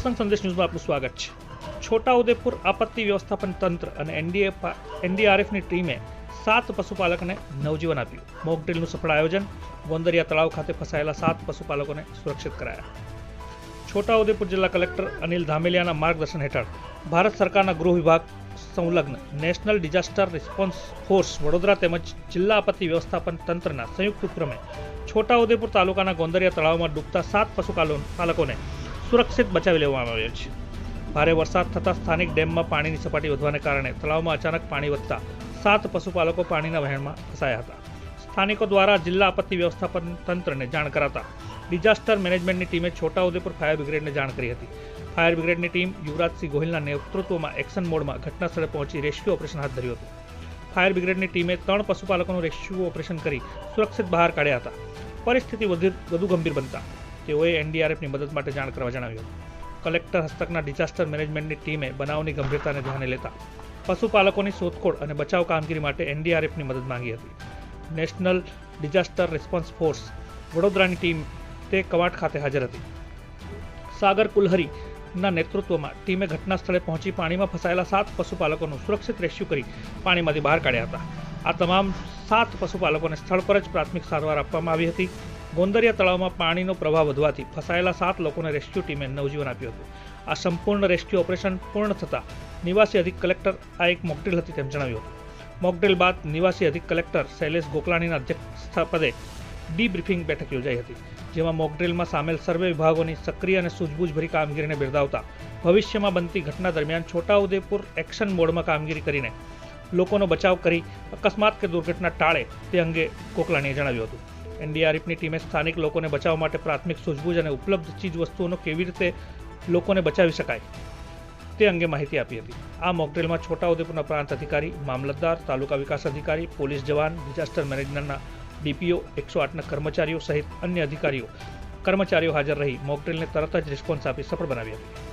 સ્વસંગ સંદેશ ન્યૂઝમાં આપનું સ્વાગત છે. છોટાઉદેપુર આપત્તિ વ્યવસ્થાપન તંત્ર અને એનડીએ એનડીઆરએફની ટીમે સાત પશુપાલકને નવજીવન આપ્યું. મોકડ્રીલનું સફળ આયોજન ગોંદરિયા તળાવ ખાતે ફસાયેલા સાત પશુપાલકોને સુરક્ષિત કરાયા. છોટાઉદેપુર જિલ્લા કલેક્ટર અનિલ ધામેલિયાના માર્ગદર્શન હેઠળ ભારત સરકારના ગૃહ વિભાગ સંલગ્ન national disaster response force Vadodara તેમજ જિલ્લા આપત્તિ વ્યવસ્થાપન તંત્રના સંયુક્ત ઉપક્રમે છોટાઉદેપુર તાલુકાના ગોંદરિયા તળાવમાં ડૂબતા સાત પશુપાલન પાલકોને સુરક્ષિત બચાવી લેવામાં આવ્યો છે. ભારે વરસાદ થતાં સ્થાનિક ડેમમાં પાણીની સપાટી વધવાને કારણે તળાવમાં અચાનક પાણી વધતા સાત પશુપાલકો પાણીના વહેણમાં ફસાયા હતા. સ્થાનિકો દ્વારા જિલ્લા આપત્તિ વ્યવસ્થાપન તંત્રને જાણ કરાતા ડિઝાસ્ટર મેનેજમેન્ટની ટીમે છોટાઉદેપુર ફાયર બ્રિગેડને જાણ કરી હતી. ફાયર બ્રિગેડની ટીમ યુવરાજસિંહ ગોહિલના નેતૃત્વમાં એક્શન મોડમાં ઘટના સ્થળે પહોંચી રેસ્ક્યુ ઓપરેશન હાથ ધર્યું હતું. ફાયર બ્રિગેડની ટીમે ત્રણ પશુપાલકોનું રેસ્ક્યુ ઓપરેશન કરી સુરક્ષિત બહાર કાઢ્યા હતા. પરિસ્થિતિ વધુ ગંભીર બનતા તેઓએ એનડીઆરએફની મદદ માટે જાણ કરવા જણાવ્યું. કલેક્ટર હસ્તકના ડિઝાસ્ટર મેનેજમેન્ટની ટીમે બનાવની ગંભીરતાને ધ્યાને લેતા પશુપાલકોની શોધખોળ અને બચાવ કામગીરી માટે એનડીઆરએફની મદદ માંગી હતી. નેશનલ ડિઝાસ્ટર રિસ્પોન્સ ફોર્સ વડોદરાની ટીમ તે કવાટ ખાતે હાજર હતી. સાગર કુલહરીના નેતૃત્વમાં ટીમે ઘટના સ્થળે પહોંચી પાણીમાં ફસાયેલા સાત પશુપાલકોનું સુરક્ષિત રેસ્ક્યુ કરી પાણીમાંથી બહાર કાઢ્યા હતા. આ તમામ સાત પશુપાલકોને સ્થળ પર જ પ્રાથમિક સારવાર આપવામાં આવી હતી. ગોંદરિયા તળાવમાં પાણીનો પ્રવાહ વધવાથી ફસાયેલા સાત લોકોને રેસ્ક્યુ ટીમે નવજીવન આપ્યું હતું. આ સંપૂર્ણ રેસ્ક્યુ ઓપરેશન પૂર્ણ થતાં નિવાસી અધિક કલેક્ટર આ એક મોકડ્રીલ હતી તેમ જણાવ્યું હતું. મોકડ્રીલ બાદ નિવાસી અધિક કલેક્ટર શૈલેષ ગોકલાણીના અધ્યક્ષપદે ડીબ્રીફિંગ બેઠક યોજાઈ હતી, જેમાં મોકડ્રીલમાં સામેલ સર્વે વિભાગોની સક્રિય અને સૂઝબૂઝભરી કામગીરીને બિરદાવતા ભવિષ્યમાં બનતી ઘટના દરમિયાન છોટાઉદેપુર એક્શન મોડમાં કામગીરી કરીને લોકોનો બચાવ કરી અકસ્માત કે દુર્ઘટના ટાળે તે અંગે કોકલાણીએ જણાવ્યું હતું. એનડીઆરએફની ટીમે સ્થાનિક લોકોને બચાવવા માટે પ્રાથમિક સૂઝબૂછ અને ઉપલબ્ધ ચીજ વસ્તુઓનો કેવી રીતે લોકોને બચાવી શકાય તે અંગે માહિતી આપી હતી. આ મોકડ્રીલમાં છોટાઉદેપુરના પ્રાંત અધિકારી, મામલતદાર, તાલુકા વિકાસ અધિકારી, પોલીસ જવાન, ડિઝાસ્ટર મેનેજમેન્ટના ડીપીઓ, એકસો આઠના કર્મચારીઓ સહિત અન્ય અધિકારીઓ, કર્મચારીઓ હાજર રહી મોકડ્રીલને તરત જ રિસ્પોન્સ આપી સફળ બનાવી હતી.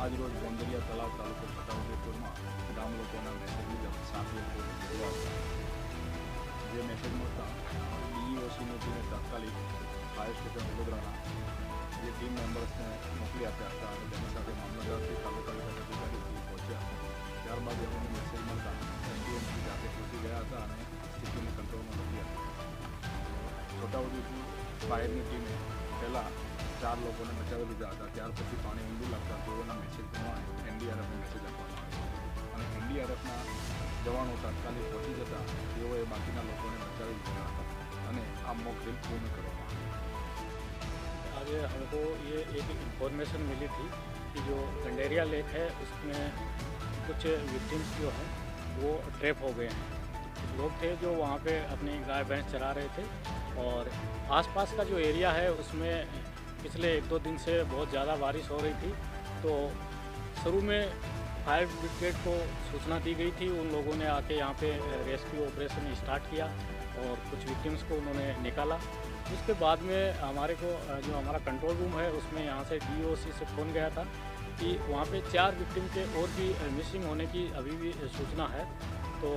આજરોજ ગોંદરિયા તળાવ તાલુકો છોટાઉદેપુરમાં ગામ લોકોના મેસેજ મુજબ સાત લોકો જોવા હતા જે મેસેજ મળતા ડીઈઓસીની ટીમે તાત્કાલિક ફાયર સ્ટેશન વડોદરાના જે ટીમ મેમ્બર્સને મોકલી આપ્યા હતા અને તેની સાથે મામલતદારથી તાલુકા વિકાસ અધિકારીથી પહોંચ્યા ત્યારબાદ એમને મેસેજ મળતા એનડીએમસી જાતે પહોંચી ગયા હતા અને સ્થિતિને કંટ્રોલમાં નથી હતી છોટાઉદેપુર ફાયરની ટીમે પહેલાં ચાર લોકોને બચાવી લીધા હતા ત્યાર પછી પાણી ઊંડું લાગતા તેઓના મેસેજ પ્રમાણે એનડીઆરએફને મેસેજ આપવામાં આવ્યો અને એનડીઆરએફના જવાનો તાત્કાલિક પહોંચી જતા તેઓએ બાકીના લોકોને બચાવી લીધા હતા અને આ મોક ડ્રીલ પૂર્ણ કરવામાં આવી आगे हमको ये एक इन्फॉर्मेशन मिली थी कि जो गंडेरिया लेक है उसमें कुछ विक्टिम्स जो हैं वो ट्रैप हो गए हैं कुछ लोग थे जो वहाँ पे अपनी गाय भैंस चला रहे थे और आसपास का जो एरिया है उसमें पिछले एक दो दिन से बहुत ज़्यादा बारिश हो रही थी। तो शुरू में फायर ब्रिगेड को सूचना दी गई थी। उन लोगों ने आके यहाँ पे रेस्क्यू ऑपरेशन स्टार्ट किया और कुछ विक्टिम्स को उन्होंने निकाला। उसके बाद में हमारे को, जो हमारा कंट्रोल रूम है, उसमें यहाँ से डीओसी से फ़ोन गया था कि वहाँ पे चार विक्टिम के और भी मिसिंग होने की अभी भी सूचना है। तो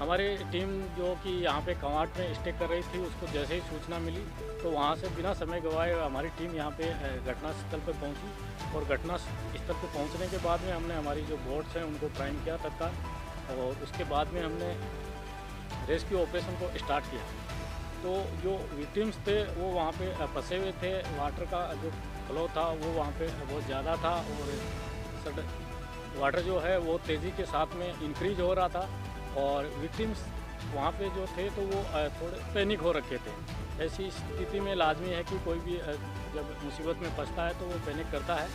हमारी टीम जो कि यहाँ पे कवाट में स्टे कर रही थी, उसको जैसे ही सूचना मिली तो वहाँ से बिना समय गवाए हमारी टीम यहाँ पे घटनास्थल पर पहुँची। और घटना स्थल पर पहुँचने के बाद में हमने हमारी जो बोट्स हैं, उनको प्राइम किया तत्काल। और उसके बाद में हमने रेस्क्यू ऑपरेशन को स्टार्ट किया। तो जो विक्टिम्स थे, वो वहाँ पे फंसे हुए थे। वाटर का जो फ्लो था, वो वहाँ पे बहुत ज़्यादा था। और वाटर जो है, वो तेज़ी के साथ में इंक्रीज हो रहा था। और विक्टिम्स वहाँ पे जो थे तो वो थोड़े पैनिक हो रखे थे। ऐसी स्थिति में लाजमी है कि कोई भी जब मुसीबत में फंसता है तो वो पैनिक करता है।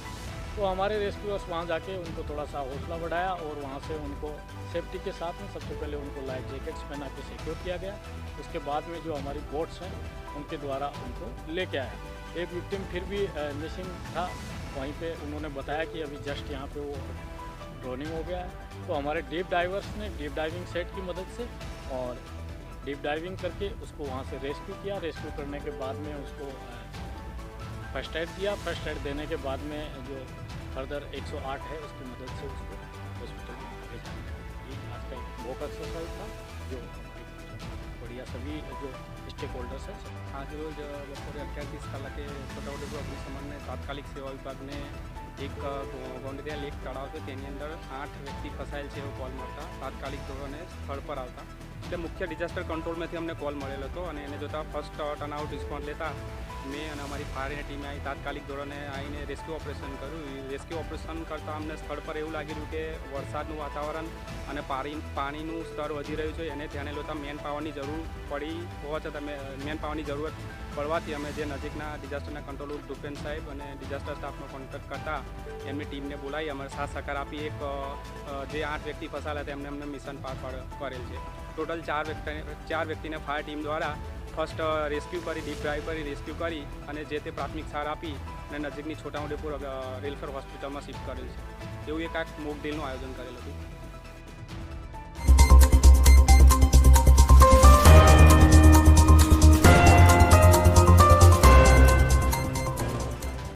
तो हमारे रेस्क्यूअर्स वहाँ जाके उनको थोड़ा सा हौसला बढ़ाया और वहाँ से उनको सेफ्टी के साथ में सबसे पहले उनको लाइफ जैकेट्स पहना के सिक्योर किया गया। उसके बाद में जो हमारी बोट्स हैं, उनके द्वारा उनको लेके आया। एक विक्टिम फिर भी मिसिंग था। वहीं पे उन्होंने बताया कि अभी जस्ट यहाँ पे वो ड्रोनिंग हो गया है। तो हमारे डीप डाइवर्स ने डीप डाइविंग सेट की मदद से और डीप डाइविंग करके उसको वहाँ से रेस्क्यू किया। रेस्क्यू करने के बाद में उसको फ़र्स्ट एड दिया। फ़र्स्ट एड देने के बाद में जो फर्दर 108 है, उसकी मदद से उसको हॉस्पिटल में भेजा आज का एक वॉक एक्सरसाइज अच्छा था, जो बढ़िया सभी जो स्टेक होल्डर्स हैं आज रोज बपोरे अठारह के छोटा छोटे अग्निशमन में, तात्कालिक सेवा विभाग ने ગો- ગોંડરિયા લેક તળાવ છે. તેની અંદર આઠ વ્યક્તિ ફસાયેલ છે એવો કોલ મળતા તાત્કાલિક ધોરણે સ્થળ પર આવતા. એટલે મુખ્ય ડિઝાસ્ટર કંટ્રોલમાંથી અમને કોલ મળેલો હતો અને એને જોતાં ફર્સ્ટ ટર્નઆઉટ રિસ્પોન્સ લેતા મેં અને અમારી ફાયરની ટીમે અહીં તાત્કાલિક ધોરણે આવીને રેસ્ક્યુ ઓપરેશન કર્યું. રેસ્ક્યુ ઓપરેશન કરતાં અમને સ્થળ પર એવું લાગી રહ્યું કે વરસાદનું વાતાવરણ અને પાણી, પાણીનું સ્તર વધી રહ્યું છે. એને ધ્યાને લેતા મેન પાવરની જરૂર પડી હોવા છતાં મેન પાવરની જરૂરત પડવાથી અમે જે નજીકના ડિઝાસ્ટરના કંટ્રોલ ભૂપેન સાહેબ અને ડિઝાસ્ટર સ્ટાફનો કોન્ટેક્ટ કરતા એમની ટીમને બોલાવી. અમારે સાથ સહકાર આપી એક જે આઠ વ્યક્તિ ફસાયેલા હતા એમને અમને મિશન પાર કરેલ છે. ટોટલ ચાર વ્યક્તિ ચાર વ્યક્તિને ફાયર ટીમ દ્વારા ફર્સ્ટ રેસ્ક્યુ કરી, ડીપ ડ્રાઈવ કરી, રેસ્ક્યુ કરી અને જે તે પ્રાથમિક સાર આપી અને નજીકની છોટાઉદેપુર રેલફેર હોસ્પિટલમાં શિફ્ટ કરેલ છે. એવું એક આ મોક ડ્રીલનું આયોજન કરેલ હતું.